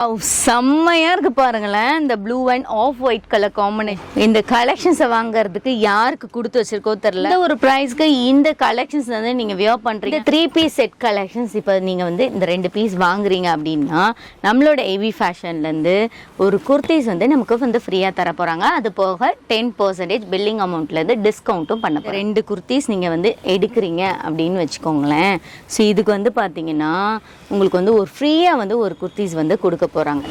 Wow, செம்மையா இருக்கு பாருங்களேன். இந்த blue and off white colour combination இந்த கலெக்ஷன்ஸை வாங்குறதுக்கு யாருக்கு கொடுத்து வச்சிருக்கோ தெரியல. இந்த ஒரு ப்ரைஸ்க்கு இந்த கலெக்ஷன்ஸ் வந்து நீங்க வியர் பண்றீங்க. த்ரீ பீஸ் செட் கலெக்ஷன்ஸ் இப்போ நீங்க வந்து இந்த ரெண்டு பீஸ் வாங்குறீங்க அப்படின்னா நம்மளோட ஏவி ஃபேஷன்ல இருந்து ஒரு குர்த்திஸ் வந்து நமக்கு வந்து ஃப்ரீயா தர போறாங்க. அது போக டென் பர்சன்டேஜ் பில்லிங் அமௌண்ட்ல இருந்து டிஸ்கவுண்ட்டும் பண்ண. ரெண்டு குர்த்திஸ் நீங்க வந்து எடுக்கிறீங்க அப்படின்னு வச்சுக்கோங்களேன். ஸோ இதுக்கு வந்து பாத்தீங்கன்னா உங்களுக்கு வந்து ஒரு ஃப்ரீயா வந்து ஒரு குர்த்திஸ் வந்து கொடுக்க போறாங்க.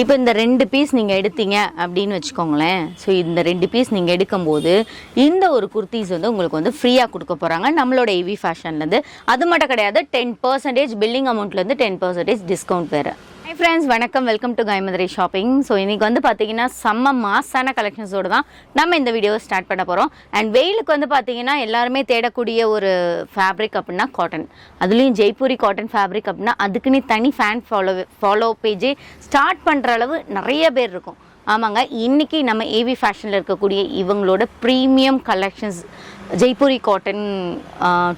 இப்போ இந்த ரெண்டு பீஸ் நீங்கள் எடுத்தீங்க அப்படின்னு வச்சுக்கோங்களேன். ஸோ இந்த ரெண்டு பீஸ் நீங்கள் எடுக்கும்போது இந்த ஒரு குர்த்திஸ் வந்து உங்களுக்கு வந்து ஃப்ரீயாக கொடுக்க போகிறாங்க நம்மளோட ஏவி ஃபேஷன்லேருந்து அது மட்டும் கிடையாது டென் பர்சன்டேஜ் பில்லிங் அமௌண்ட்லேருந்து டென் பர்சன்டேஜ் டிஸ்கவுண்ட் வேறு. ஹை ஃப்ரெண்ட்ஸ் வணக்கம். Welcome to Kaimadurai shopping so இன்றைக்கி வந்து பார்த்தீங்கன்னா செம்ம மாசான கலெக்ஷன்ஸோடு தான் நம்ம இந்த வீடியோவை ஸ்டார்ட் பண்ண போகிறோம் அண்ட் வெயிலுக்கு வந்து பார்த்தீங்கன்னா எல்லாருமே தேடக்கூடிய ஒரு ஃபேப்ரிக் அப்படின்னா காட்டன் அதுலேயும் ஜெய்ப்பூரி காட்டன் ஃபேப்ரிக் அப்படின்னா அதுக்குன்னு தனி ஃபேன் ஃபாலோ ஃபாலோ பேஜே ஸ்டார்ட் பண்ணுற அளவு நிறைய பேர் இருக்கும். ஆமாங்க. இன்றைக்கி நம்ம ஏவி ஃபேஷனில் இருக்கக்கூடிய இவங்களோட premium collections Jaipuri cotton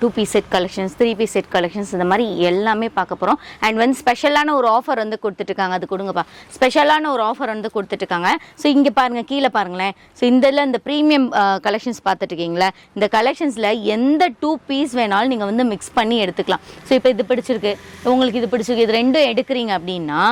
two piece set collections three piece set collections இந்த மாதிரி எல்லாமே பார்க்க போகிறோம் அண்ட் வந்து ஸ்பெஷலான ஒரு ஆஃபர் வந்து கொடுத்துட்ருக்காங்க அது கொடுங்கப்பா. ஸ்பெஷலான ஒரு ஆஃபர் வந்து கொடுத்துட்ருக்காங்க ஸோ இங்கே பாருங்கள் கீழே பாருங்களேன். ஸோ இதில் இந்த ப்ரீமியம் கலெக்ஷன்ஸ் பார்த்துட்ருக்கீங்களா இந்த கலெக்ஷன்ஸில் எந்த டூ பீஸ் வேணாலும் நீங்கள் வந்து மிக்ஸ் பண்ணி எடுத்துக்கலாம். ஸோ இப்போ இது பிடிச்சிருக்கு. உங்களுக்கு இது பிடிச்சிருக்கு. இது ரெண்டும் எடுக்கிறீங்க அப்படின்னா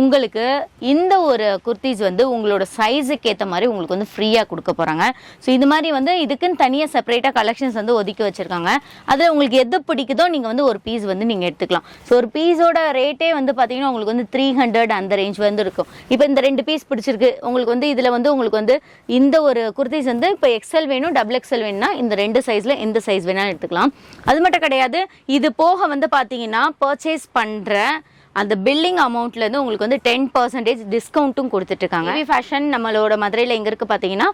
உங்களுக்கு இந்த ஒரு குர்த்திஸ் வந்து உங்களோட சைஸுக்கு ஏற்ற மாதிரி உங்களுக்கு வந்து ஃப்ரீயாக கொடுக்க போகிறாங்க ஸோ இது மாதிரி வந்து இதுக்குன்னு தனியாக செப்பரேட்டாக கலெக்ஷன்ஸ் வந்து ஒதுக்கி வச்சுருக்காங்க. அதில் உங்களுக்கு எது பிடிக்குதோ நீங்கள் வந்து ஒரு பீஸ் வந்து நீங்கள் எடுத்துக்கலாம். ஸோ ஒரு பீஸோட ரேட்டே வந்து பார்த்தீங்கன்னா உங்களுக்கு வந்து த்ரீ ஹண்ட்ரட் அந்த ரேஞ்ச் வந்து இருக்கும். இப்போ இந்த ரெண்டு பீஸ் பிடிச்சிருக்கு. உங்களுக்கு வந்து இதில் வந்து உங்களுக்கு வந்து இந்த ஒரு குர்த்திஸ் வந்து இப்போ எக்ஸல் வேணும் டபுள் எக்ஸல் வேணும்னா இந்த ரெண்டு சைஸில் எந்த சைஸ் வேணாலும் எடுத்துக்கலாம். அது மட்டும் கிடையாது இது போக வந்து பார்த்தீங்கன்னா பர்ச்சேஸ் பண்ணுற அந்த பில்லிங் அமௌண்ட்லேருந்து உங்களுக்கு வந்து டென் பர்சன்டேஜ் டிஸ்கவுண்ட்டும் கொடுத்துட்ருக்காங்க. ஏவி ஃபேஷன் நம்மளோட மதுரையில் எங்கே இருக்குது பார்த்தீங்கன்னா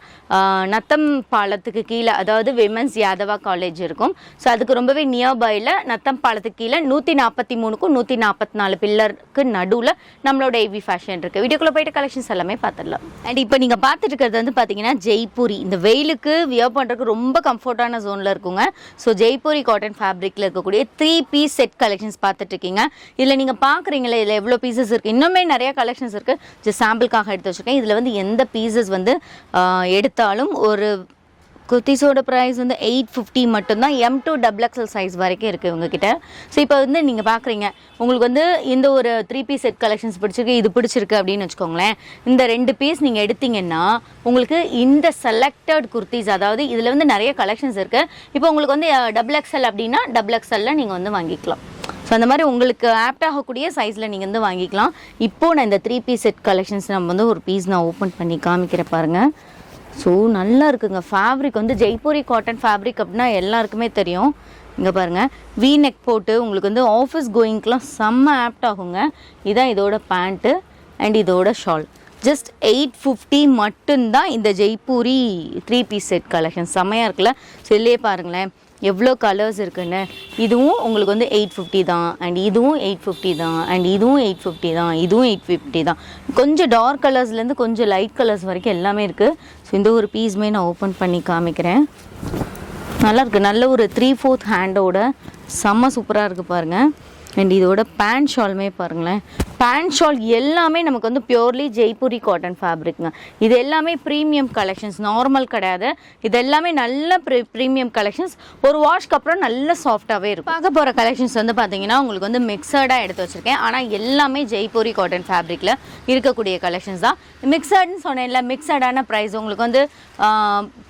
நத்தம் பாலத்துக்கு கீழே அதாவது விமன்ஸ் யாதவா காலேஜ் இருக்கும். ஸோ அதுக்கு ரொம்பவே நியர்பையில் நத்தம் பாலத்துக்கு கீழே நூற்றி நாற்பத்தி மூணுக்கும் நூற்றி நாற்பத்தி நாலு பில்லருக்கு நடுவில் நம்மளோட ஏவி ஃபேஷன் இருக்குது வீடியோக்குள்ளே போயிட்டு கலெக்ஷன்ஸ் எல்லாமே பார்த்துடலாம் அண்ட் இப்போ நீங்கள் பார்த்துட்டு இருக்கிறது வந்து பார்த்தீங்கன்னா ஜெய்ப்பூரி இந்த வெயிலுக்கு வியர் பண்ணுறதுக்கு ரொம்ப கம்ஃபர்ட்டான ஜோனில் இருக்குங்க. ஸோ ஜெய்ப்பூரி காட்டன் ஃபேப்ரிக்கில் இருக்கக்கூடிய த்ரீ பீஸ் செட் கலெக்ஷன்ஸ் பார்த்துட்டு இருக்கீங்க. இதில் நீங்கள் பார்க்குறீங்களே இதில் எவ்வளோ பீசஸ் இருக்குது இன்னுமே நிறைய கலெக்ஷன்ஸ் இருக்குது ஜஸ்ட் சாம்பிளுக்காக எடுத்து வச்சுருக்கேன். இதில் வந்து எந்த பீசஸ் வந்து எடுத்தாலும் ஒரு குர்த்திஸோட ப்ரைஸ் வந்து எயிட் ஃபிஃப்டி மட்டும்தான். M to double XL size வரைக்கும் இருக்குது உங்ககிட்ட ஸோ இப்போ வந்து நீங்கள் பார்க்குறீங்க உங்களுக்கு வந்து இந்த ஒரு த்ரீ பீஸ் செட் கலெக்ஷன்ஸ் பிடிச்சிருக்கு இது பிடிச்சிருக்கு அப்படின்னு வச்சுக்கோங்களேன். இந்த ரெண்டு பீஸ் நீங்கள் எடுத்தீங்கன்னா உங்களுக்கு இந்த செலக்டட் குர்த்திஸ் அதாவது இதில் வந்து நிறைய கலெக்ஷன்ஸ் இருக்குது இப்போ உங்களுக்கு வந்து டபுள் எக்ஸல் அப்படின்னா டபுள் எக்ஸலில் நீங்கள் வந்து வாங்கிக்கலாம். ஸோ அந்த மாதிரி உங்களுக்கு ஆப்ட் ஆகக்கூடிய சைஸில் நீங்கள் வந்து வாங்கிக்கலாம். இப்போது நான் இந்த த்ரீ பீஸ் செட் கலெக்ஷன்ஸ் நம்ம வந்து ஒரு பீஸ் நான் ஓப்பன் பண்ணி காமிக்கிறேன் பாருங்கள் ஸோ நல்லா இருக்குங்க. ஃபேப்ரிக் வந்து ஜெய்ப்பூரி காட்டன் ஃபேப்ரிக் அப்படின்னா எல்லாருக்குமே தெரியும். இங்கே பாருங்கள் வி நெக் போட்டு உங்களுக்கு வந்து ஆஃபீஸ் கோயிங்க்கெலாம் செம்ம ஆப்ட் ஆகுங்க. இதான் இதோட பேண்ட்டு அண்ட் இதோட ஷால் ஜஸ்ட் எயிட் ஃபிஃப்டி மட்டும்தான் இந்த Jaipuri three piece set collection செம்மையாக இருக்குல்ல? சொல்லியே பாருங்களேன். எவ்வளோ கலர்ஸ் இருக்குன்னு. இதுவும் உங்களுக்கு வந்து எயிட் ஃபிஃப்டி தான். அண்ட் இதுவும் எயிட் ஃபிஃப்டி தான். அண்ட் இதுவும் எயிட் ஃபிஃப்டி தான். இதுவும் எயிட் ஃபிஃப்டி தான். கொஞ்சம் டார்க் கலர்ஸ்லேருந்து கொஞ்சம் லைட் கலர்ஸ் வரைக்கும் எல்லாமே இருக்குது ஸோ இந்த ஒரு பீஸுமே நான் ஓப்பன் பண்ணி காமிக்கிறேன். நல்லாயிருக்கு நல்ல ஒரு த்ரீ ஃபோர்த் ஹேண்டோட செம்ம சூப்பராக இருக்குது பாருங்கள் அண்ட் இதோட பேண்ட் ஷாலுமே பாருங்களேன். பேண்ட் ஷால் எல்லாமே நமக்கு வந்து பியூர்லி ஜெய்ப்பூரி காட்டன் ஃபேப்ரிக்ங்க இது எல்லாமே ப்ரீமியம் கலெக்ஷன்ஸ் நார்மல் கிடையாது. இது எல்லாமே நல்ல ப்ரீமியம் கலெக்ஷன்ஸ் ஒரு வாஷ்க்கு அப்புறம் நல்ல சாஃப்டாகவே இருக்கும். பார்க்க போகிற கலெக்ஷன்ஸ் வந்து பார்த்தீங்கன்னா உங்களுக்கு வந்து மிக்சர்டாக எடுத்து வச்சுருக்கேன். ஆனால் எல்லாமே ஜெய்ப்பூரி காட்டன் ஃபேப்ரிக்கில் இருக்கக்கூடிய கலெக்ஷன்ஸ் தான். மிக்சட்னு சொன்னேன்ல மிக்சர்டான ப்ரைஸ் உங்களுக்கு வந்து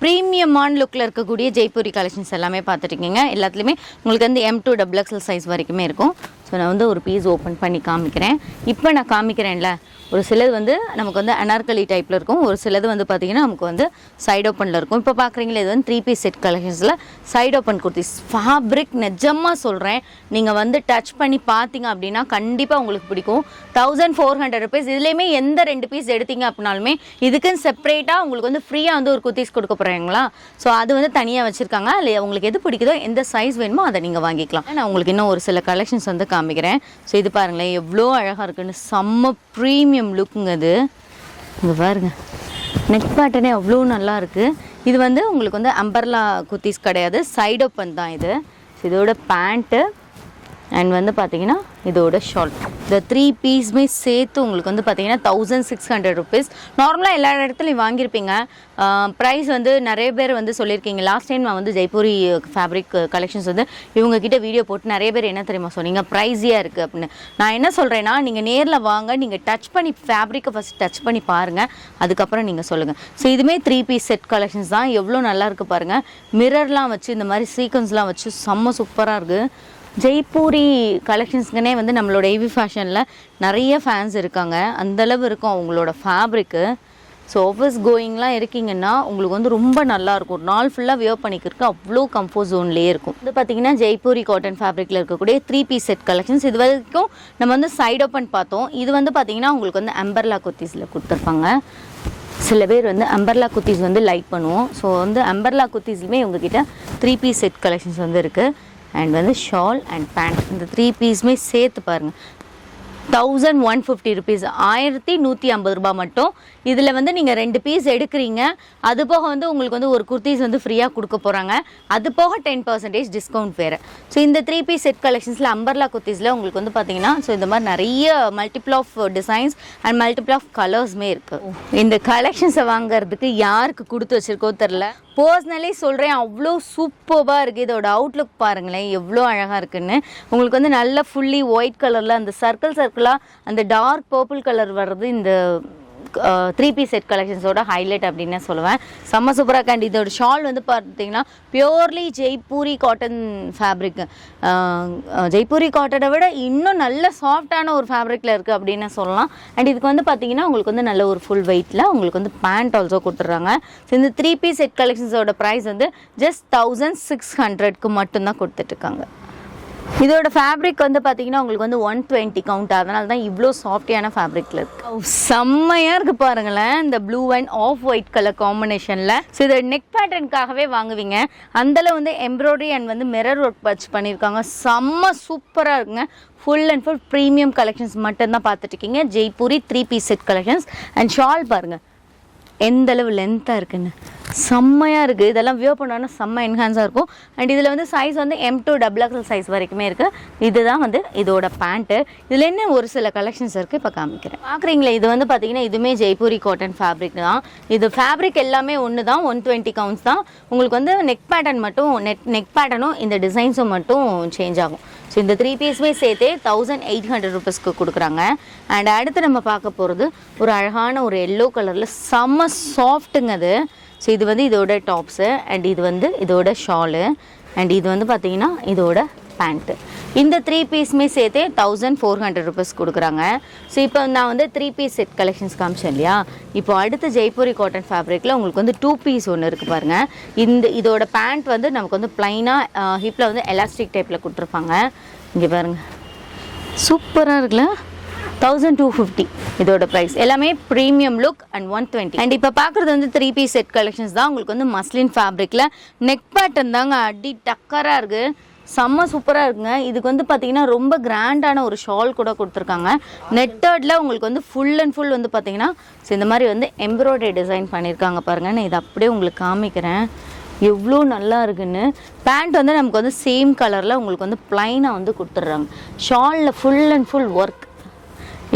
ப்ரீமியமான லுக்கில் இருக்கக்கூடிய ஜெய்ப்பூரி கலெக்ஷன்ஸ் எல்லாமே பார்த்துருக்கீங்க. எல்லாத்துலேயுமே உங்களுக்கு வந்து M to double XL size வரைக்குமே இருக்கும். ஸோ நான் வந்து ஒரு பீஸ் ஓப்பன் பண்ணி காமிக்கிறேன். இப்போ நான் காமிக்கிறேன்ல ஒரு சிலது வந்து நமக்கு வந்து அனார்கலி டைப்பில் இருக்கும். ஒரு சிலது வந்து பார்த்திங்கன்னா நமக்கு வந்து சைட் ஓப்பனில் இருக்கும். இப்போ பார்க்குறீங்களா இது வந்து த்ரீ பீஸ் செட் கலெக்ஷன்ஸில் சைட் ஓப்பன் குர்த்திஸ் ஃபேப்ரிக் நிஜமாக சொல்கிறேன் நீங்கள் வந்து டச் பண்ணி பார்த்தீங்க அப்படின்னா கண்டிப்பாக உங்களுக்கு பிடிக்கும். தௌசண்ட் ஃபோர் ஹண்ட்ரட் ருபீஸ் இதுலேயுமே எந்த ரெண்டு பீஸ் எடுத்தீங்க அப்படின்னாலுமே இதுக்குன்னு செப்பரேட்டாக உங்களுக்கு வந்து ஃப்ரீயாக வந்து ஒரு குர்த்திஸ் கொடுக்க போகிறாங்களா ஸோ அது வந்து தனியாக வச்சுருக்காங்க. இல்லை உங்களுக்கு எது பிடிக்குதோ எந்த சைஸ் வேணுமோ அதை நீங்கள் வாங்கிக்கலாம். நான் உங்களுக்கு இன்னும் ஒரு சில கலெக்ஷன்ஸ் வந்து காமிக்கிறேன். ஸோ இது பாருங்களேன். எவ்வளோ அழகாக இருக்குன்னு. செம்ம ப்ரீமியம் லுக்குங்க அது. இங்கே பாருங்க. நெக் பேட்டர்னே அவ்வளோ நல்லா இருக்குது இது வந்து உங்களுக்கு வந்து அம்பர்லா குர்த்திஸ் கிடையாது. சைடு ஓப்பன் தான் இது. இதோட பேண்ட்டு அண்ட் வந்து பார்த்தீங்கன்னா இதோட ஷால் இந்த த்ரீ பீஸுமே சேர்த்து உங்களுக்கு வந்து பார்த்தீங்கன்னா தௌசண்ட் சிக்ஸ் ஹண்ட்ரட் ருபீஸ் நார்மலாக எல்லா இடத்துலையும் வாங்கியிருப்பீங்க. ப்ரைஸ் வந்து நிறைய பேர் வந்து சொல்லியிருக்கீங்க. லாஸ்ட் டைம் நான் வந்து ஜெய்ப்பூரி ஃபேப்ரிக் கலெக்ஷன்ஸ் வந்து இவங்கக்கிட்ட வீடியோ போட்டு நிறைய பேர் என்ன தெரியுமா சொன்னீங்க? ப்ரைஸியாக இருக்குது அப்படின்னு. நான் என்ன சொல்கிறேன்னா நீங்கள் நேரில் வாங்க நீங்கள் டச் பண்ணி ஃபேப்ரிக்கை ஃபஸ்ட் டச் பண்ணி பாருங்கள் அதுக்கப்புறம் நீங்கள் சொல்லுங்கள் ஸோ இதுவுமே த்ரீ பீஸ் செட் கலெக்ஷன்ஸ் தான். எவ்வளோ நல்லா இருக்குது பாருங்கள் மிரர்லாம் வச்சு இந்த மாதிரி சீக்வன்ஸ்லாம் வச்சு செம்ம சூப்பராக இருக்குது ஜெய்ப்பூரி கலெக்ஷன்ஸ்க்குனே வந்து நம்மளோட ஏவி ஃபேஷனில் நிறைய ஃபேன்ஸ் இருக்காங்க. அந்தளவு இருக்கும் அவங்களோட ஃபேப்ரிக்கு ஸோ ஆஃபீஸ் கோயிங்லாம் இருக்கீங்கன்னா உங்களுக்கு வந்து ரொம்ப நல்லா இருக்கும். ஒரு நாள் ஃபுல்லாக வியர் பண்ணிக்கிறதுக்கு அவ்வளோ கம்ஃபோர்ட் ஜோன்லேயே இருக்கும். இது பார்த்தீங்கன்னா ஜெய்ப்பூரி காட்டன் ஃபேப்ரிக்கில் இருக்கக்கூடிய த்ரீ பீஸ் செட் கலெக்ஷன்ஸ் இது வரைக்கும் நம்ம வந்து சைட் ஓப்பன் பார்த்தோம். இது வந்து பார்த்தீங்கன்னா உங்களுக்கு வந்து அம்பர்லா குர்த்திஸில் கொடுத்துருப்பாங்க. சில பேர் வந்து அம்பர்லா குர்த்திஸ் வந்து லைக் பண்ணுவோம். ஸோ வந்து அம்பர்லா குர்த்திஸ்லுமே உங்ககிட்ட த்ரீ பீஸ் செட் கலெக்ஷன்ஸ் வந்து இருக்குது அண்ட் வந்து ஷால் அண்ட் பேண்ட் இந்த த்ரீ பீஸுமே சேர்த்து பாருங்கள் தௌசண்ட் ஒன் ஃபிஃப்டி ருபீஸ் ஆயிரத்தி நூற்றி ஐம்பது ரூபாய் மட்டும். இதில் வந்து நீங்கள் ரெண்டு பீஸ் எடுக்கிறீங்க. அது போக வந்து உங்களுக்கு வந்து ஒரு குர்த்திஸ் வந்து ஃப்ரீயாக கொடுக்க போகிறாங்க அது போக டென் பர்சன்டேஜ் டிஸ்கவுண்ட் வேறு. ஸோ இந்த த்ரீ பீஸ் செட் கலெக்ஷன்ஸில் அம்பர்லா குர்த்திஸில் உங்களுக்கு வந்து பார்த்தீங்கன்னா ஸோ இந்த மாதிரி நிறைய multiple of designs and multiple of கலர்ஸுமே இருக்குது இந்த கலெக்ஷன்ஸை வாங்குறதுக்கு யாருக்கு கொடுத்து வச்சிருக்கோ தெரில பர்சனலி சொல்கிறேன் அவ்வளோ சூப்பராக இருக்குது இதோட அவுட்லுக் பாருங்களேன் எவ்வளோ அழகாக இருக்குன்னு. உங்களுக்கு வந்து நல்ல ஃபுல்லி ஒயிட் கலரில் அந்த சர்க்கிள் சர்க்கிளாக அந்த டார்க் பர்பிள் கலர் வர்றது இந்த த்ரீ பீஸ் செட் கலெக்ஷன்ஸோட ஹைலைட் அப்படின்னு சொல்லுவேன். செம்ம சூப்பராக கண்டி இதோட ஷால் வந்து பார்த்தீங்கன்னா purely Jaipuri cotton fabric Jaipuri காட்டனை விட இன்னும் நல்ல சாஃப்டான ஒரு ஃபேப்ரிக்கில் இருக்குது அப்படின்னு சொல்லலாம். அண்ட் இதுக்கு வந்து பார்த்தீங்கன்னா உங்களுக்கு வந்து நல்ல ஒரு ஃபுல் வெயிட்டில் உங்களுக்கு வந்து பேண்ட் ஆல்சோ கொடுத்துட்றாங்க. ஸோ இந்த த்ரீ பீஸ் செட் கலெக்ஷன்ஸோட ப்ரைஸ் வந்து ஜஸ்ட் தௌசண்ட் சிக்ஸ் ஹண்ட்ரட்க்கு மட்டும்தான் கொடுத்துட்ருக்காங்க இதோட ஃபேப்ரிக் வந்து பார்த்தீங்கன்னா உங்களுக்கு வந்து ஒன் டுவெண்ட்டி கவுண்ட் அதனால தான் இவ்வளோ சாஃப்டியான ஃபேப்ரிக்கில் இருக்கு செம்மையாக இருக்கு பாருங்களேன் இந்த blue and off white colour காம்பினேஷனில் ஸோ இதை நெக் பேட்டர்னுக்காகவே வாங்குவீங்க. அந்தளவு வந்து எம்ப்ராய்டரி அண்ட் வந்து மிரர் ஒர்க் வச்சு பண்ணியிருக்காங்க. செம்ம சூப்பராக இருக்குங்க. Full and full premium collections மட்டும்தான் பார்த்துட்டு இருக்கீங்க. Jaipuri three piece set collections and shawl பாருங்கள் எந்த அளவு லென்த்தாக இருக்குன்னு. செம்மையாக இருக்குது இதெல்லாம் வியோ பண்ணோன்னா செம்ம என்ஹான்ஸாக இருக்கும். அண்ட் இதில் வந்து சைஸ் வந்து M to double XL size வரைக்குமே இருக்குது இதுதான் வந்து இதோட பேண்ட்டு இதில் என்ன ஒரு சில கலெக்ஷன்ஸ் இருக்குது இப்போ காமிக்கிறேன். பார்க்குறீங்களா இது வந்து பார்த்தீங்கன்னா இதுவுமே ஜெய்ப்பூரி காட்டன் ஃபேப்ரிக் தான். இது ஃபேப்ரிக் எல்லாமே ஒன்று தான் ஒன் டுவெண்ட்டி கவுண்ட்ஸ் தான். உங்களுக்கு வந்து நெக் பேட்டர்ன் மட்டும் நெக் நெக் பேட்டர்னும் இந்த டிசைன்ஸும் மட்டும் சேஞ்ச் ஆகும். ஸோ இந்த த்ரீ பீஸுமே சேர்த்தே தௌசண்ட் எயிட் ஹண்ட்ரட் ருபீஸ்க்கு கொடுக்குறாங்க. அண்ட் அடுத்து நம்ம பார்க்க போகிறது ஒரு அழகான ஒரு எல்லோ கலரில் செம்ம சாஃப்ட்டுங்க அது. ஸோ இது வந்து இதோட டாப்ஸு அண்ட் இது வந்து இதோட ஷாலு அண்ட் இது வந்து பார்த்தீங்கன்னா இதோட பேண்ட்டு இந்த த்ரீ பீஸுமே சேர்த்தே தௌசண்ட் ஃபோர் ஹண்ட்ரட் ருபீஸ் கொடுக்குறாங்க. ஸோ இப்போ நான் வந்து த்ரீ பீஸ் செட் கலெக்ஷன்ஸ் காமிச்சேன் இல்லையா? இப்போ அடுத்து ஜெய்ப்பூரி காட்டன் ஃபேப்ரிக்கில் உங்களுக்கு வந்து டூ பீஸ் ஒன்று இருக்குது பாருங்கள் இந்த இதோட பேண்ட் வந்து நமக்கு வந்து ப்ளைனாக ஹிப்பில் வந்து எலாஸ்டிக் டைப்பில் கொடுத்துருப்பாங்க. இங்கே பாருங்கள் சூப்பராக இருக்குல்ல? தௌசண்ட் டூ ஃபிஃப்டி இதோட ப்ரைஸ் எல்லாமே premium look and one twenty and இப்போ பார்க்குறது வந்து த்ரீ பீஸ் செட் கலெக்ஷன்ஸ் தான். உங்களுக்கு வந்து மஸ்லின் ஃபேப்ரிக்கில் நெக் பேட்டர்ன் தாங்க அடி டக்கராக இருக்குது செம்ம சூப்பராக இருக்குங்க. இதுக்கு வந்து பார்த்தீங்கன்னா ரொம்ப கிராண்டான ஒரு ஷால் கூட கொடுத்துருக்காங்க. நெட்டர்டில் உங்களுக்கு வந்து ஃபுல் அண்ட் ஃபுல் வந்து பார்த்தீங்கன்னா ஸோ இந்த மாதிரி வந்து எம்ப்ராய்டரி டிசைன் பண்ணியிருக்காங்க பாருங்கள் நான் இதை அப்படியே உங்களுக்கு காமிக்கிறேன். எவ்வளோ நல்லா இருக்குன்னு. பேண்ட் வந்து நமக்கு வந்து சேம் கலரில் உங்களுக்கு வந்து ப்ளைனாக வந்து கொடுத்துட்றாங்க. ஷாலில் ஃபுல் அண்ட் ஃபுல் ஒர்க்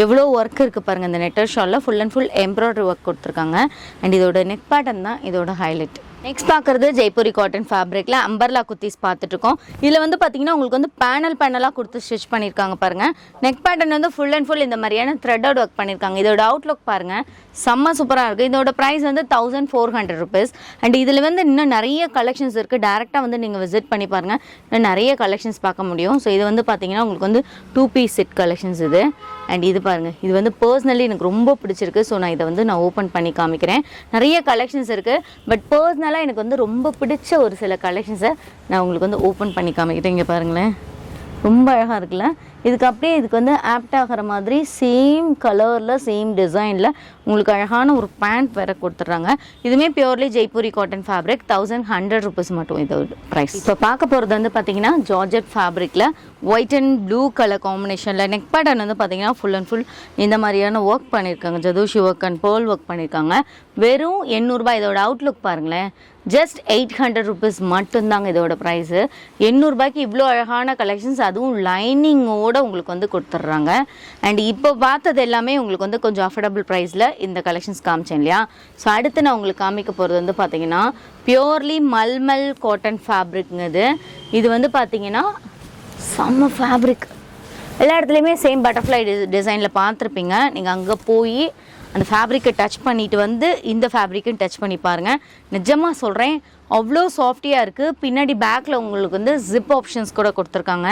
எவ்வளோ ஒர்க் இருக்குது பாருங்கள் இந்த நெட்டர் ஷாலில் full and full embroidery work கொடுத்துருக்காங்க. அண்ட் இதோட நெக் பேட்டர்ன் தான் இதோட ஹைலைட் நெக்ஸ்ட் பார்க்குறது ஜெய்ப்பூரி காட்டன் ஃபேப்ரிக்கில் அம்பர்லா குத்திஸ் பார்த்துட்ருக்கோம் இதில் வந்து பார்த்தீங்கன்னா உங்களுக்கு வந்து பேனல் பேனலாக கொடுத்து ஸ்டிச் பண்ணியிருக்காங்க பாருங்கள் நெக் பேட்டர்ன் வந்து ஃபுல் அண்ட் ஃபுல் இந்த மாதிரியான த்ரெட்டட் ஒர்க் பண்ணியிருக்காங்க இதோட அவுட்லுக் பாருங்கள் செம்ம சூப்பராக இருக்குது இதோட ப்ரைஸ் வந்து thousand four hundred rupees and இதில் வந்து இன்னும் நிறைய கலெக்ஷன்ஸ் இருக்குது டேரெக்டாக வந்து நீங்கள் விசிட் பண்ணி பாருங்கள் இன்னும் நிறைய கலெக்ஷன்ஸ் பார்க்க முடியும். ஸோ இது வந்து பார்த்தீங்கன்னா உங்களுக்கு வந்து டூ பீஸ் செட் கலெக்ஷன்ஸ் இது. அண்ட் இது பாருங்கள் இது வந்து பர்சனலி எனக்கு ரொம்ப பிடிச்சிருக்கு. ஸோ நான் இதை வந்து நான் ஓப்பன் பண்ணி காமிக்கிறேன். நிறைய கலெக்ஷன்ஸ் இருக்குது பட் பர்சனலாக எனக்கு வந்து ரொம்ப பிடிச்ச ஒரு சில கலெக்ஷன்ஸை நான் உங்களுக்கு வந்து ஓப்பன் பண்ணி காமிக்கிறேன். இங்கே பாருங்களேன். ரொம்ப அழகாக இருக்குல்ல? இதுக்கு அப்படியே இதுக்கு வந்து ஆப்ட் ஆகிற மாதிரி சேம் கலரில் சேம் டிசைனில் உங்களுக்கு அழகான ஒரு பேண்ட் வேற கொடுத்துட்றாங்க. இதுவுமே purely Jaipuri cotton fabric thousand hundred rupees மட்டும் இது ப்ரைஸ் இப்போ பார்க்க போகிறது வந்து பார்த்தீங்கன்னா ஜார்ஜெட் ஃபேப்ரிக்கில் ஒயிட் அண்ட் ப்ளூ கலர் காம்பினேஷனில் நெக் பேட்டர்ன் வந்து பார்த்தீங்கன்னா ஃபுல் அண்ட் ஃபுல் இந்த மாதிரியான ஒர்க் பண்ணியிருக்காங்க ஜதூஷி ஒர்க் அண்ட் பேர்ல் ஒர்க் பண்ணியிருக்காங்க வெறும் எண்ணூறுபா இதோட அவுட்லுக் பாருங்களேன். ஜஸ்ட் எயிட் ஹண்ட்ரட் ருபீஸ் மட்டும்தாங்க இதோட ப்ரைஸு எண்ணூறுபாய்க்கு இவ்வளோ அழகான கலெக்ஷன்ஸ் அதுவும் லைனிங்கோட உங்களுக்கு வந்து கொடுத்துட்றாங்க அண்ட் இப்போ பார்த்தது எல்லாமே உங்களுக்கு வந்து கொஞ்சம் அஃபோர்டபுள் ப்ரைஸில் இந்த கலெக்ஷன்ஸ் காமிச்சேன் இல்லையா? ஸோ அடுத்து நான் உங்களுக்கு காமிக்க போகிறது வந்து பார்த்தீங்கன்னா பியோர்லி மல்மல் காட்டன் ஃபேப்ரிக்ங்க இது இது வந்து பார்த்தீங்கன்னா செம்ம ஃபேப்ரிக் எல்லா இடத்துலையுமே சேம் பட்டர்ஃப்ளை டி டிசைனில் பார்த்துருப்பீங்க. நீங்கள் அங்கே போய் அந்த ஃபேப்ரிக்கை டச் பண்ணிட்டு வந்து இந்த ஃபேப்ரிக்கும் டச் பண்ணி பாருங்கள் நிஜமாக சொல்கிறேன் அவ்வளோ சாஃப்டியாக இருக்குது பின்னாடி பேக்கில் உங்களுக்கு வந்து ஜிப் ஆப்ஷன்ஸ் கூட கொடுத்துருக்காங்க.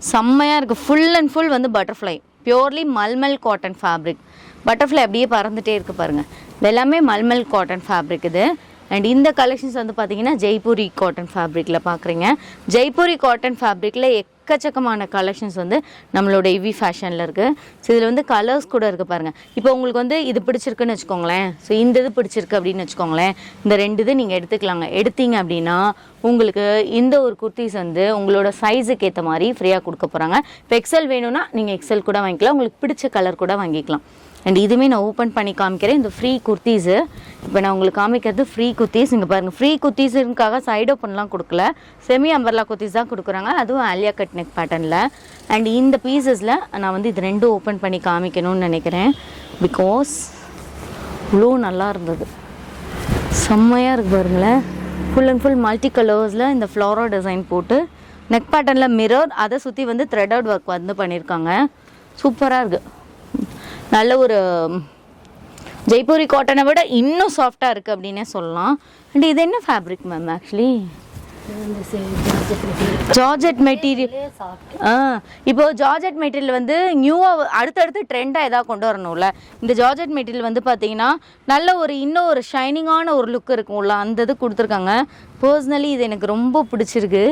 செம்மையாக இருக்குது ஃபுல் அண்ட் ஃபுல் வந்து butterfly purely mulmul cotton fabric butterfly அப்படியே பறந்துட்டே இருக்குது பாருங்கள் இது எல்லாமே மல்மல் காட்டன் ஃபேப்ரிக் இது. அண்ட் இந்த கலெக்ஷன்ஸ் வந்து பார்த்தீங்கன்னா ஜெய்ப்பூரி காட்டன் ஃபேப்ரிக்கில் பார்க்குறீங்க ஜெய்ப்பூரி காட்டன் ஃபேப்ரிக்கில் எக் எக்கச்சக்கமான கலெக்ஷன்ஸ் வந்து நம்மளோட இவி ஃபேஷனில் இருக்குது ஸோ இதில் வந்து கலர்ஸ் கூட இருக்குது பாருங்கள் இப்போ உங்களுக்கு வந்து இது பிடிச்சிருக்குன்னு வச்சுக்கோங்களேன். ஸோ இந்த இது பிடிச்சிருக்கு அப்படின்னு வச்சுக்கோங்களேன். இந்த ரெண்டு இது நீங்கள் எடுத்துக்கலாங்க. எடுத்தீங்க அப்படின்னா உங்களுக்கு இந்த ஒரு குர்த்திஸ் வந்து உங்களோட சைஸுக்கு ஏற்ற மாதிரி ஃப்ரீயாக கொடுக்க போகிறாங்க இப்போ எக்ஸல் வேணும்னா நீங்கள் எக்ஸல் கூட வாங்கிக்கலாம். உங்களுக்கு பிடிச்ச கலர் கூட வாங்கிக்கலாம். அண்ட் இதுவுமே நான் ஓப்பன் பண்ணி காமிக்கிறேன். இந்த ஃப்ரீ குர்த்தீஸு. இப்போ நான் உங்களுக்கு காமிக்கிறது ஃப்ரீ குர்த்தீஸ். இங்கே பாருங்கள் ஃப்ரீ குர்த்தீஸுக்காக சைட் ஓப்பன்லாம் கொடுக்கல. செமி அம்பர்லா குர்த்தீஸ் தான் கொடுக்குறாங்க. அதுவும் ஆலியா கட் நெக் பேட்டர்னில் அண்ட் இந்த பீசஸில் நான் வந்து இது ரெண்டும் ஓப்பன் பண்ணி காமிக்கணும்னு நினைக்கிறேன். பிகாஸ் இவ்வளோ நல்லா இருந்தது. செம்மையாக இருக்கு பாருங்களேன். ஃபுல் அண்ட் ஃபுல் மல்டி கலர்ஸில் இந்த ஃப்ளாரோ டிசைன் போட்டு நெக் பேட்டர்னில் மிரர் அதை சுற்றி வந்து த்ரெட் அவுட் ஒர்க் வந்து பண்ணியிருக்காங்க. சூப்பராக இருக்குது நல்ல ஒரு ஜெய்ப்பூரி காட்டனை விட இன்னும் சாஃப்டாக இருக்குது அப்படின்னே சொல்லலாம். அண்ட் இது என்ன fabric ma'am actually georgette material ஆ இப்போ ஜார்ஜெட் மெட்டீரியல் வந்து நியூவாக அடுத்தடுத்து ட்ரெண்டாக எதாவது கொண்டு வரணும்ல. இந்த ஜார்ஜெட் மெட்டீரியல் வந்து பார்த்தீங்கன்னா நல்ல ஒரு இன்னும் ஒரு ஷைனிங்கான ஒரு லுக் இருக்கும்ல அந்த இது கொடுத்துருக்காங்க. பர்சனலி இது எனக்கு ரொம்ப பிடிச்சிருக்கு.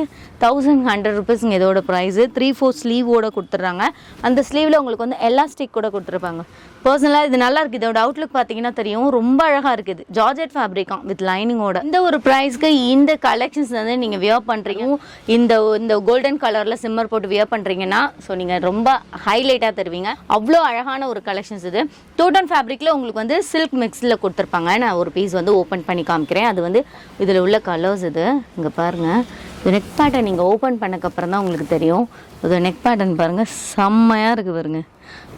தௌசண்ட் ஹண்ட்ரட் ருபீஸ்ங்க இதோட ப்ரைஸு த்ரீ ஃபோர் ஸ்லீவோட கொடுத்துட்றாங்க. அந்த ஸ்லீவில் உங்களுக்கு வந்து எலாஸ்டிக் கூட கொடுத்துருப்பாங்க. பர்சனலாக இது நல்லா இருக்குது இதோட அவுட்லுக் பார்த்தீங்கன்னா தெரியும். ரொம்ப அழகாக இருக்குது. ஜார்ஜெட் ஃபேப்ரிக்கா வித் லைனிங்கோட இந்த ஒரு ப்ரைஸ்க்கு இந்த கலெக்ஷன்ஸ் வந்து நீங்கள் வியர் பண்ணுறீங்க இந்த இந்த கோல்டன் கலரில் சிம்மர் போட்டு வியர் பண்ணுறீங்கன்னா ஸோ நீங்கள் ரொம்ப ஹைலைட்டாக தருவீங்க. அவ்வளோ அழகான ஒரு கலெக்ஷன்ஸ் இது. டோட்டன் ஃபேப்ரிக்கில் உங்களுக்கு வந்து சில்க் மிக்ஸில் கொடுத்துருப்பாங்க. நான் ஒரு பீஸ் வந்து ஓப்பன் பண்ணி காமிக்கிறேன். அது வந்து இதில் உள்ள கலர்ஸ் இது. இங்கே பாருங்கள் இது நெக் பேட்டர்ன் நீங்கள் ஓப்பன் பண்ணக்கப்புறம் தான் உங்களுக்கு தெரியும். இது நெக் பேட்டர்ன் பாருங்கள் செம்மையாக இருக்குது பாருங்க.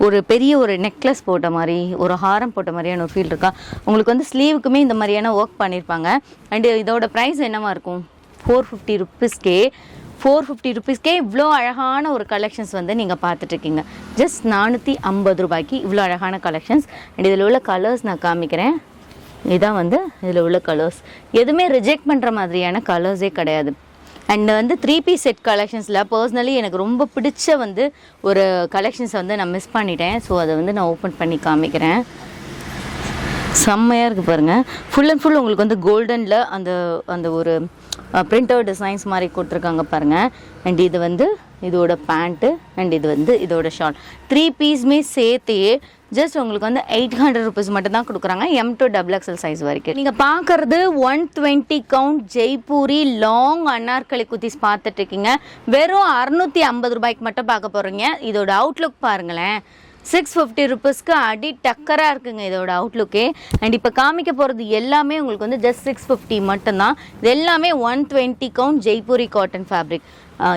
ஒரு பெரிய ஒரு நெக்லஸ் போட்ட மாதிரி ஒரு ஹாரம் போட்ட மாதிரியான ஒரு ஃபீல் இருக்கா? உங்களுக்கு வந்து ஸ்லீவுக்குமே இந்த மாதிரியான ஒர்க் பண்ணியிருப்பாங்க அண்டு இதோட ப்ரைஸ் என்னவாக இருக்கும்? ஃபோர் ஃபிஃப்டி ருப்பீஸ்க்கே ஃபோர் ஃபிஃப்டி ருப்பீஸ்க்கே இவ்வளோ அழகான ஒரு கலெக்ஷன்ஸ் வந்து நீங்கள் பார்த்துட்ருக்கீங்க. ஜஸ்ட் நானூற்றி ஐம்பது ரூபாய்க்கு இவ்வளோ அழகான கலெக்ஷன்ஸ் அண்ட் இதில் உள்ள கலர்ஸ் நான் காமிக்கிறேன். இதான் வந்து இதில் உள்ள கலர்ஸ் எதுவுமே ரிஜெக்ட் பண்ணுற மாதிரியான கலர்ஸே கிடையாது. அண்ட் வந்து த்ரீ பீஸ் செட் கலெக்ஷன்ஸில் பர்சனலி எனக்கு ரொம்ப பிடிச்ச வந்து ஒரு கலெக்ஷன்ஸை வந்து நான் மிஸ் பண்ணிட்டேன். ஸோ அதை வந்து நான் ஓப்பன் பண்ணி காமிக்கிறேன். செம்மையாக இருக்குது பாருங்கள் ஃபுல் அண்ட் ஃபுல் உங்களுக்கு வந்து கோல்டனில் அந்த அந்த ஒரு பிரிண்டர் டிசைன்ஸ் மாதிரி கொடுத்துருக்காங்க பாருங்கள் அண்ட் இது வந்து இதோட பேண்ட்டு அண்ட் இது வந்து இதோட ஷால் த்ரீ பீஸுமே சேர்த்தே ஜஸ்ட் உங்களுக்கு வந்து எயிட் ஹண்ட்ரட் ருபீஸ் மட்டும் தான் கொடுக்குறாங்க M to double XL size வரைக்கும். நீங்கள் பார்க்குறது one twenty count Jaipuri long anarkali kurtis பார்த்துட்டு இருக்கீங்க. வெறும் அறுநூற்றி ஐம்பது ரூபாய்க்கு மட்டும் பார்க்க போகிறீங்க இதோட அவுட்லுக் பாருங்களேன். சிக்ஸ் ஃபிஃப்டி ருபீஸ்க்கு அடி டக்கராக இருக்குங்க இதோட அவுட்லுக்கே அண்ட் இப்போ காமிக்க போகிறது எல்லாமே உங்களுக்கு வந்து ஜஸ்ட் சிக்ஸ் ஃபிஃப்டி மட்டும்தான். இது எல்லாமே one twenty count Jaipuri cotton fabric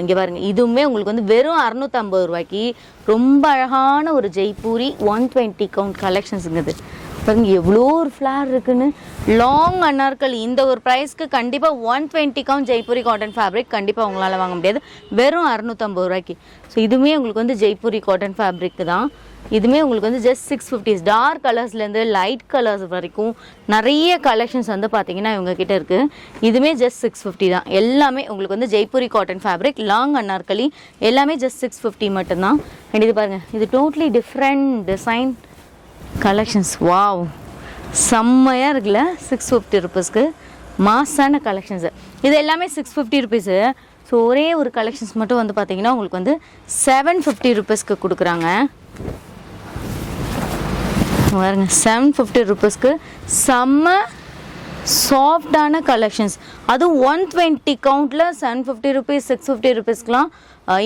இங்கே பாருங்கள் இதுவுமே உங்களுக்கு வந்து வெறும் அறநூற்றம்பது ரூபாய்க்கு ரொம்ப அழகான ஒரு ஜெய்ப்பூரி ஒன் டுவெண்ட்டி கவுண்ட் கலெக்ஷன்ஸுங்குது பாருங்க எவ்வளோ ஒரு ஃப்ளார் இருக்குன்னு. லாங் அன்னார்கள். இந்த ஒரு ப்ரைஸ்க்கு கண்டிப்பாக one twenty count Jaipuri cotton fabric கண்டிப்பாக உங்களால் வாங்க முடியாது. வெறும் அறநூற்றம்பது ரூபாய்க்கு. ஸோ இதுவுமே உங்களுக்கு வந்து ஜெய்ப்பூரி காட்டன் ஃபேப்ரிக் தான். இதுவுமே உங்களுக்கு வந்து ஜஸ்ட் சிக்ஸ் ஃபிஃப்டிஸ் டார்க் கலர்ஸ்லேருந்து லைட் கலர்ஸ் வரைக்கும் நிறைய கலெக்ஷன்ஸ் வந்து பார்த்தீங்கன்னா இவங்கக்கிட்ட இருக்குது இதுவுமே ஜஸ்ட் சிக்ஸ் ஃபிஃப்டி தான். எல்லாமே உங்களுக்கு வந்து Jaipuri cotton fabric long anarkali எல்லாமே ஜஸ்ட் சிக்ஸ் ஃபிஃப்டி மட்டும்தான். அண்ட் இது பாருங்கள் இது totally different design collections wow செம்மையாக இருக்குல்ல சிக்ஸ் ஃபிஃப்டி ருபீஸ்க்கு மாசான கலெக்ஷன்ஸு இது எல்லாமே சிக்ஸ் ஃபிஃப்டி ருபீஸு ஸோ ஒரே ஒரு கலெக்ஷன்ஸ் மட்டும் வந்து பார்த்தீங்கன்னா உங்களுக்கு வந்து செவன் ஃபிஃப்டி ருபீஸ்க்கு கொடுக்குறாங்க. பாருங்க செவன் ஃபிஃப்டி ருபீஸ்க்கு செம்ம சாஃப்டான கலெக்ஷன்ஸ் அதுவும் one twenty கவுண்டில் seven fifty rupees six fifty ருபீஸ்க்குலாம்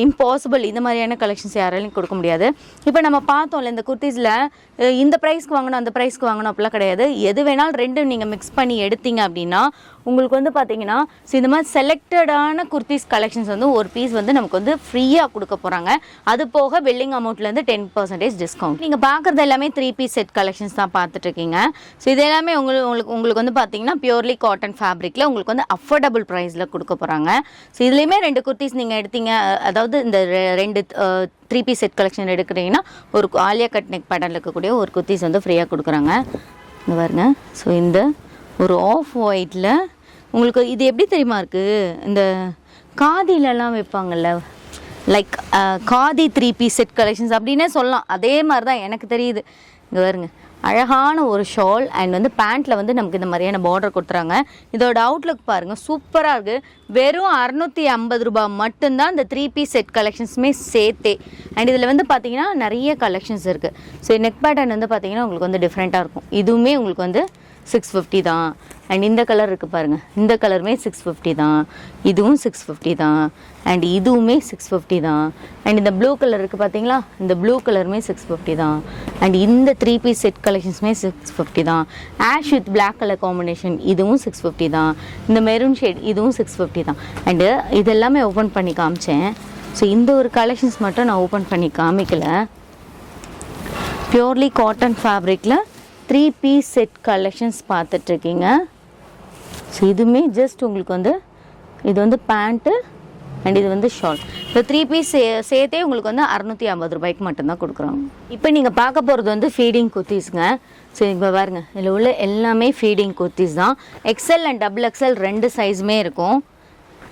impossible இந்த மாதிரியான கலெக்ஷன்ஸ் யாராலையும் கொடுக்க முடியாது. இப்போ நம்ம பார்த்தோம்ல இந்த குர்த்திஸில் இந்த ப்ரைஸ்க்கு வாங்கணும் அந்த ப்ரைஸ்க்கு வாங்கணும் அப்படிலாம் கிடையாது. எது வேணாலும் ரெண்டும் நீங்கள் மிக்ஸ் பண்ணி எடுத்தீங்க அப்படின்னா உங்களுக்கு வந்து பார்த்தீங்கன்னா ஸோ இந்த மாதிரி செலக்டடான குர்த்திஸ் கலெக்ஷன்ஸ் வந்து ஒரு பீஸ் வந்து நமக்கு வந்து ஃப்ரீயாக கொடுக்க போகிறாங்க அது போக பில்லிங் அமௌண்ட்லேருந்து டென் பர்சன்டேஜ் டிஸ்கவுண்ட் நீங்கள் பார்க்குறது எல்லாமே த்ரீ பீஸ் செட் கலெக்ஷன்ஸ் தான் பார்த்துட்ருக்கீங்க ஸோ இது எல்லாமே உங்களுக்கு உங்களுக்கு உங்களுக்கு வந்து பார்த்தீங்கன்னா பியூர்லி காட்டன் ஃபேப்ரிக்கில் உங்களுக்கு வந்து அஃபோர்டபுள் ப்ரைஸில் கொடுக்க போகிறாங்க ஸோ இதுலேயுமே ரெண்டு குர்த்திஸ் நீங்கள் எடுத்தீங்க. அதாவது இந்த ரெ- ரெண்டு த்ரீ பீஸ் செட் கலெக்ஷன் எடுக்கிறீங்கன்னா ஒரு ஆலியா கட் நெக் பேட்டர்னில் இருக்கக்கூடிய ஒரு குர்த்திஸ் வந்து ஃப்ரீயாக கொடுக்குறாங்க. இங்கே பாருங்க. ஸோ இந்த ஒரு ஆஃப் ஒயிட்டில் உங்களுக்கு இது எப்படி தெரியுமா இருக்குது இந்த காதிலலாம் வைப்பாங்கல்ல like khadi three piece set collections அப்படின்னே சொல்லலாம். அதே மாதிரி தான் எனக்கு தெரியுது. இங்கே பாருங்க. அழகான ஒரு ஷால் அண்ட் வந்து பேண்ட்டில் வந்து நமக்கு இந்த மாதிரியான பார்டர் கொடுத்துறாங்க. இதோட அவுட்லுக் பாருங்கள் சூப்பராக இருக்குது வெறும் அறநூற்றி ஐம்பது ரூபாய் மட்டும்தான் இந்த த்ரீ பீஸ் செட் கலெக்ஷன்ஸுமே சேர்த்தே. அண்ட் இதில் வந்து பார்த்தீங்கன்னா நிறைய கலெக்ஷன்ஸ் இருக்குது ஸோ நெக் பேட்டர்ன் வந்து பார்த்தீங்கன்னா உங்களுக்கு வந்து டிஃப்ரெண்ட்டாக இருக்கும். இதுவுமே உங்களுக்கு வந்து சிக்ஸ் ஃபிஃப்டி தான். அண்ட் இந்த கலர் இருக்குது பாருங்கள் இந்த கலருமே சிக்ஸ் ஃபிஃப்டி தான். இதுவும் சிக்ஸ் ஃபிஃப்டி தான். அண்ட் இதுவுமே சிக்ஸ் ஃபிஃப்டி தான். அண்ட் இந்த ப்ளூ கலர் இருக்குது பார்த்தீங்களா இந்த ப்ளூ கலருமே சிக்ஸ் ஃபிஃப்டி தான். அண்ட் இந்த த்ரீ பீஸ் செட் கலெக்ஷன்ஸுமே சிக்ஸ் ஃபிஃப்டி தான். Ash with black colour combination இதுவும் சிக்ஸ் ஃபிஃப்டி தான். இந்த மெரூன் ஷேட் இதுவும் சிக்ஸ் ஃபிஃப்டி தான். அண்டு இதெல்லாமே ஓப்பன் பண்ணி காமிச்சேன். ஸோ இந்த ஒரு கலெக்ஷன்ஸ் மட்டும் நான் ஓப்பன் பண்ணி காமிக்கல. ப்யூர்லி காட்டன் ஃபேப்ரிக்கில் த்ரீ பீஸ் செட் கலெக்ஷன்ஸ் பார்த்துட்ருக்கீங்க. ஸோ இதுவுமே ஜஸ்ட் உங்களுக்கு வந்து இது வந்து பேண்ட்டு அண்ட் இது வந்து ஷார்ட் இப்போ த்ரீ பீஸ் சே சேர்த்தே உங்களுக்கு வந்து அறநூற்றி ஐம்பது ரூபாய்க்கு மட்டும்தான் கொடுக்குறோம். இப்போ நீங்கள் பார்க்க போகிறது வந்து ஃபீடிங் குர்த்திஸுங்க. ஸோ இப்போ பாருங்கள் இதில் உள்ள எல்லாமே ஃபீடிங் குர்த்திஸ் தான். எக்ஸல் அண்ட் டபுள் எக்ஸல் ரெண்டு சைஸுமே இருக்கும்.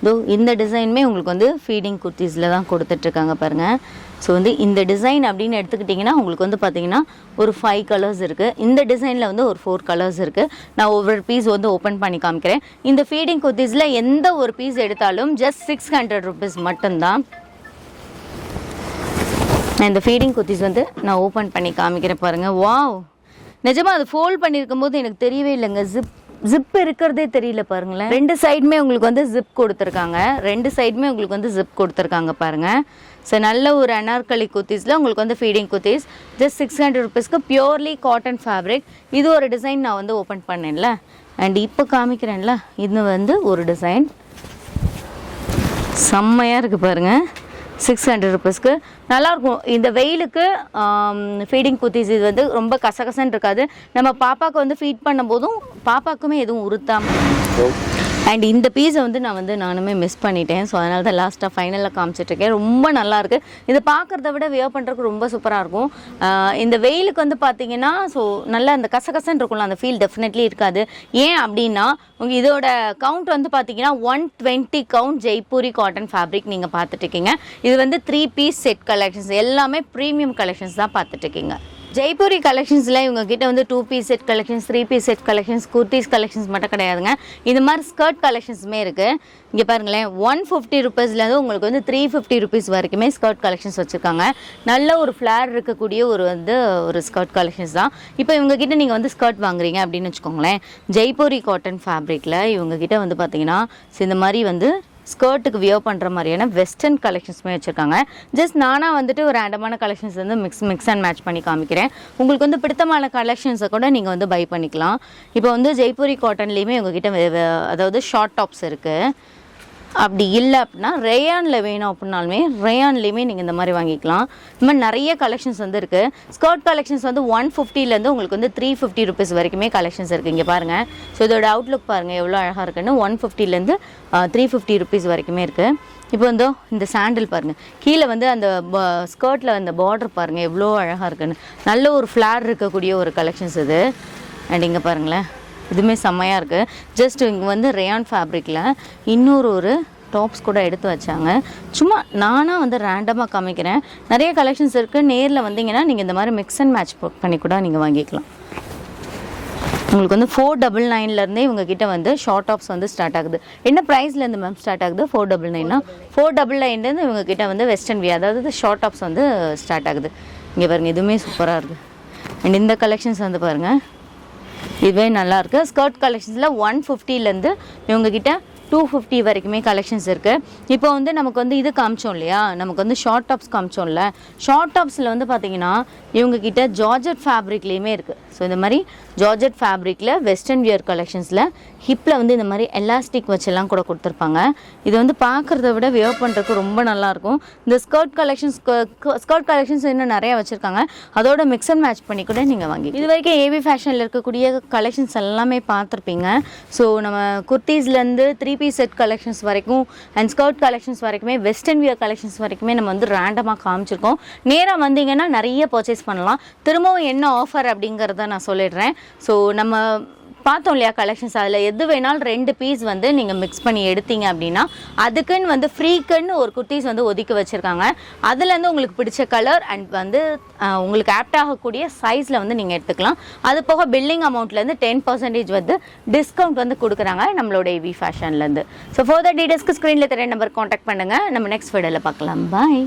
தோ இந்த டிசைனுமே உங்களுக்கு வந்து ஃபீடிங் குர்த்திஸில் தான் கொடுத்துட்ருக்காங்க பாருங்கள் ஸோ வந்து இந்த டிசைன் அப்படின்னு எடுத்துக்கிட்டிங்கன்னா உங்களுக்கு வந்து பார்த்தீங்கன்னா ஒரு ஃபைவ் கலர்ஸ் இருக்குது இந்த டிசைனில் வந்து ஒரு ஃபோர் கலர்ஸ் இருக்குது நான் ஒவ்வொரு பீஸ் வந்து ஓப்பன் பண்ணி காமிக்கிறேன். இந்த ஃபீடிங் குர்த்திஸில் எந்த ஒரு பீஸ் எடுத்தாலும் ஜஸ்ட் சிக்ஸ் ஹண்ட்ரட் ருபீஸ் மட்டும்தான். நான் இந்த ஃபீடிங் குர்த்திஸ் வந்து நான் ஓப்பன் பண்ணி காமிக்கிறேன் பாருங்கள் வாவ் நிஜமாக அது ஃபோல்ட் பண்ணியிருக்கும் போது எனக்கு தெரியவே இல்லைங்க. ஜிப் ஜிப் இருக்கிறதே தெரியல பாருங்களேன். ரெண்டு சைடுமே உங்களுக்கு வந்து ஜிப் கொடுத்துருக்காங்க. ரெண்டு சைடுமே உங்களுக்கு வந்து ஜிப் கொடுத்துருக்காங்க பாருங்க. ஸோ நல்ல ஒரு அனார்கலி குர்த்திஸில் உங்களுக்கு வந்து feeding kurtis just six hundred ருபீஸ்க்கு பியூர்லி காட்டன் ஃபேப்ரிக் இது ஒரு டிசைன் நான் வந்து ஓப்பன் பண்ணேன்ல. அண்ட் இப்போ காமிக்கிறேன்ல இது வந்து ஒரு டிசைன் செம்மையாக இருக்குது பாருங்கள் சிக்ஸ் ஹண்ட்ரட் ருபீஸ்க்கு நல்லாயிருக்கும் இந்த வெயிலுக்கு ஃபீடிங் குத்திஸ் இது வந்து ரொம்ப கசகசன்னு இருக்காது. நம்ம பாப்பாவுக்கு வந்து ஃபீட் பண்ணும்போதும் பாப்பாக்குமே எதுவும் உறுத்தாமல் அண்ட் இந்த பீஸை வந்து நான் வந்து நானுமே மிஸ் பண்ணிட்டேன். ஸோ அதனால தான் லாஸ்ட்டாக ஃபைனலில் காமிச்சிட்ருக்கேன் ரொம்ப நல்லாயிருக்கு இதை பார்க்குறத விட வியர் பண்ணுறதுக்கு ரொம்ப சூப்பராக இருக்கும். இந்த வெயிலுக்கு வந்து பார்த்தீங்கன்னா ஸோ நல்லா அந்த கசகசன்னு இருக்கும்ல அந்த ஃபீல் டெஃபினெட்லி இருக்காது. ஏன் அப்படின்னா உங்கள் இதோட கவுண்ட் வந்து பார்த்தீங்கன்னா one twenty count Jaipuri cotton fabric நீங்கள் பார்த்துட்டு இருக்கீங்க இது வந்து த்ரீ பீஸ் செட் கலெக்ஷன்ஸ் எல்லாமே ப்ரீமியம் கலெக்ஷன்ஸ் தான் பார்த்துட்ருக்கீங்க ஜெய்ப்பூரி கலெக்ஷன்ஸில் இவங்ககிட்ட வந்து two piece set collections three piece set collections kurtis collections மட்டும் கிடையாதுங்க. இது மாதிரி ஸ்கர்ட் கலெக்ஷன்ஸுமே இருக்குது இங்கே பாருங்களேன் ஒன் ஃபிஃப்டி ருபீஸ்லேருந்து உங்களுக்கு வந்து த்ரீ ஃபிஃப்டி ருபீஸ் வரைக்குமே ஸ்கர்ட் கலெக்ஷன்ஸ் வச்சுருக்காங்க. நல்ல ஒரு ஃப்ளேர் இருக்கக்கூடிய ஒரு வந்து ஒரு ஸ்கர்ட் கலெக்ஷன்ஸ் தான். இப்போ இவங்கக்கிட்ட நீங்கள் வந்து ஸ்கர்ட் வாங்குறீங்க அப்படின்னு வச்சுக்கோங்களேன் ஜெய்ப்பூரி காட்டன் ஃபேப்ரிக்கில் இவங்கக்கிட்ட வந்து பார்த்தீங்கன்னா இந்த மாதிரி வந்து ஸ்கர்ட்டுக்கு வியோ பண்ணுற மாதிரியான வெஸ்டர்ன் கலெக்ஷன்ஸுமே வச்சுருக்காங்க. ஜஸ்ட் நானாக வந்துட்டு ஒரு ரேண்டமான கலெக்ஷன்ஸ் வந்து மிக்ஸ் மிக்ஸ் அண்ட் மேட்ச் பண்ணி காமிக்கிறேன். உங்களுக்கு வந்து பிடித்தமான கலெக்ஷன்ஸை கூட நீங்கள் வந்து பை பண்ணிக்கலாம். இப்போ வந்து ஜெய்ப்பூரி காட்டன்லேயுமே உங்ககிட்ட அதாவது ஷார்ட் டாப்ஸ் இருக்குது அப்படி இல்லை அப்படின்னா ரேயானில் வேணும் அப்படின்னாலுமே ரேயான்லேயுமே நீங்கள் இந்த மாதிரி வாங்கிக்கலாம். இந்த மாதிரி நிறைய கலெக்ஷன்ஸ் வந்து இருக்குது ஸ்கர்ட் கலெக்ஷன்ஸ் வந்து ஒன் ஃபிஃப்டிலேருந்து உங்களுக்கு வந்து த்ரீ ஃபிஃப்டி ருபீஸ் வரைக்குமே கலெக்ஷன்ஸ் இருக்குது இங்கே பாருங்கள் ஸோ இதோட அவுட்லுக் பாருங்கள் எவ்வளோ அழகாக இருக்குன்னு ஒன் ஃபிஃப்டிலேருந்து த்ரீ ஃபிஃப்டி ருபீஸ் வரைக்குமே இருக்குது இப்போ வந்து இந்த சாண்டில் பாருங்கள் கீழே வந்து அந்த ஸ்கர்ட்டில் அந்த பார்டர் பாருங்கள் எவ்வளோ அழகாக இருக்குன்னு. நல்ல ஒரு ஃப்ளார் இருக்கக்கூடிய ஒரு கலெக்ஷன்ஸ் இது. அண்ட் இங்கே பாருங்களேன். இதுவுமே செம்மையாக இருக்குது ஜஸ்ட் இங்கே வந்து ரேயான் ஃபேப்ரிக்கில் இன்னொரு ஒரு டாப்ஸ் கூட எடுத்து வச்சாங்க. சும்மா நானாக வந்து ரேண்டமாக காமிக்கிறேன். நிறைய கலெக்ஷன்ஸ் இருக்குது நேரில் வந்தீங்கன்னா நீங்கள் இந்த மாதிரி மிக்ஸ் அண்ட் மேட்ச் பண்ணி கூட நீங்கள் வாங்கிக்கலாம். உங்களுக்கு வந்து ஃபோர் டபுள் நைன்லேருந்தே இவங்கக்கிட்ட வந்து ஷார்ட் டாப்ஸ் வந்து ஸ்டார்ட் ஆகுது. என்ன ப்ரைஸ்லேருந்து மேம் ஸ்டார்ட் ஆகுது? ஃபோர் டபுள் நைன்னா ஃபோர் டபுள் நைன்லேருந்து இவங்ககிட்ட வந்து வெஸ்டர்ன் வி அதாவது ஷார்ட் டாப்ஸ் வந்து ஸ்டார்ட் ஆகுது. இங்கே பாருங்கள் எதுவுமே சூப்பராக இருக்குது அண்ட் இந்த கலெக்ஷன்ஸ் வந்து பாருங்கள் இதுவே நல்லாயிருக்கு. ஸ்கர்ட் கலெக்ஷன்ஸில் ஒன் ஃபிஃப்டிலேருந்து இவங்கக்கிட்ட டூ ஃபிஃப்டி வரைக்குமே கலெக்ஷன்ஸ் இருக்குது இப்போ வந்து நமக்கு வந்து இது காமிச்சோம் இல்லையா? நமக்கு வந்து ஷார்ட் டாப்ஸ் காமிச்சோம்ல. ஷார்ட் டாப்ஸில் வந்து பார்த்தீங்கன்னா இவங்கக்கிட்ட ஜார்ஜட் ஃபேப்ரிக்லேயுமே இருக்குது ஸோ இந்த மாதிரி ஜார்ஜட் ஃபேப்ரிக்கில் வெஸ்டர்ன் வியர் கலெக்ஷன்ஸில் ஹிப்பில் வந்து இந்த மாதிரி எலாஸ்டிக் வச்செல்லாம் கூட கொடுத்துருப்பாங்க. இது வந்து பார்க்குறத விட வியர் பண்ணுறதுக்கு ரொம்ப நல்லாயிருக்கும் இந்த ஸ்கர்ட் கலெக்ஷன்ஸ் ஸ்கர்ட் கலெக்ஷன்ஸ் இன்னும் நிறையா வச்சுருக்காங்க. அதோட மிக்ஸ் அண்ட் மேட்ச் பண்ணி கூட நீங்கள் வாங்கி இது வரைக்கும் ஏவி ஃபேஷனில் இருக்கக்கூடிய கலெக்ஷன்ஸ் எல்லாமே பார்த்துருப்பீங்க. ஸோ நம்ம குர்த்தீஸ்லேருந்து த்ரீ பீஸ் செட் கலெக்ஷன்ஸ் வரைக்கும் அண்ட் ஸ்கர்ட் கலெக்ஷன்ஸ் வரைக்குமே வெஸ்டர்ன் வியர் கலெக்ஷன்ஸ் வரைக்குமே நம்ம வந்து ரேண்டமாக காமிச்சிருக்கோம். நேராக வந்தீங்கன்னா நிறைய பர்ச்சேஸ் பண்ணலாம். திரும்பவும் என்ன ஆஃபர் அப்படிங்கிறத நான் சொல்லிடுறேன். ஸோ நம்ம பார்த்தோம் இல்லையா கலெக்ஷன்ஸ் அதில் எது வேணாலும் ரெண்டு பீஸ் வந்து நீங்கள் மிக்ஸ் பண்ணி எடுத்தீங்க அப்படின்னா அதுக்குன்னு வந்து ஃப்ரீக்குன்னு ஒரு குர்த்தீஸ் வந்து ஒதுக்கி வச்சுருக்காங்க. அதுலேருந்து உங்களுக்கு பிடிச்ச கலர் அண்ட் வந்து உங்களுக்கு ஆப்ட் ஆகக்கூடிய சைஸில் வந்து நீங்கள் எடுத்துக்கலாம். அது போக பில்லிங் அமௌண்ட்லேருந்து டென் பர்சன்டேஜ் வந்து டிஸ்கவுண்ட் வந்து கொடுக்குறாங்க நம்மளோட வி ஃபேஷன்லேருந்து ஸோ ஃபர்தர் டீடைல்ஸ்க்கு ஸ்க்ரீனில் தெரிய நம்பர் காண்டாக்ட் பண்ணுங்கள் நம்ம நெக்ஸ்ட் வீடியோவில் பார்க்கலாம். பாய்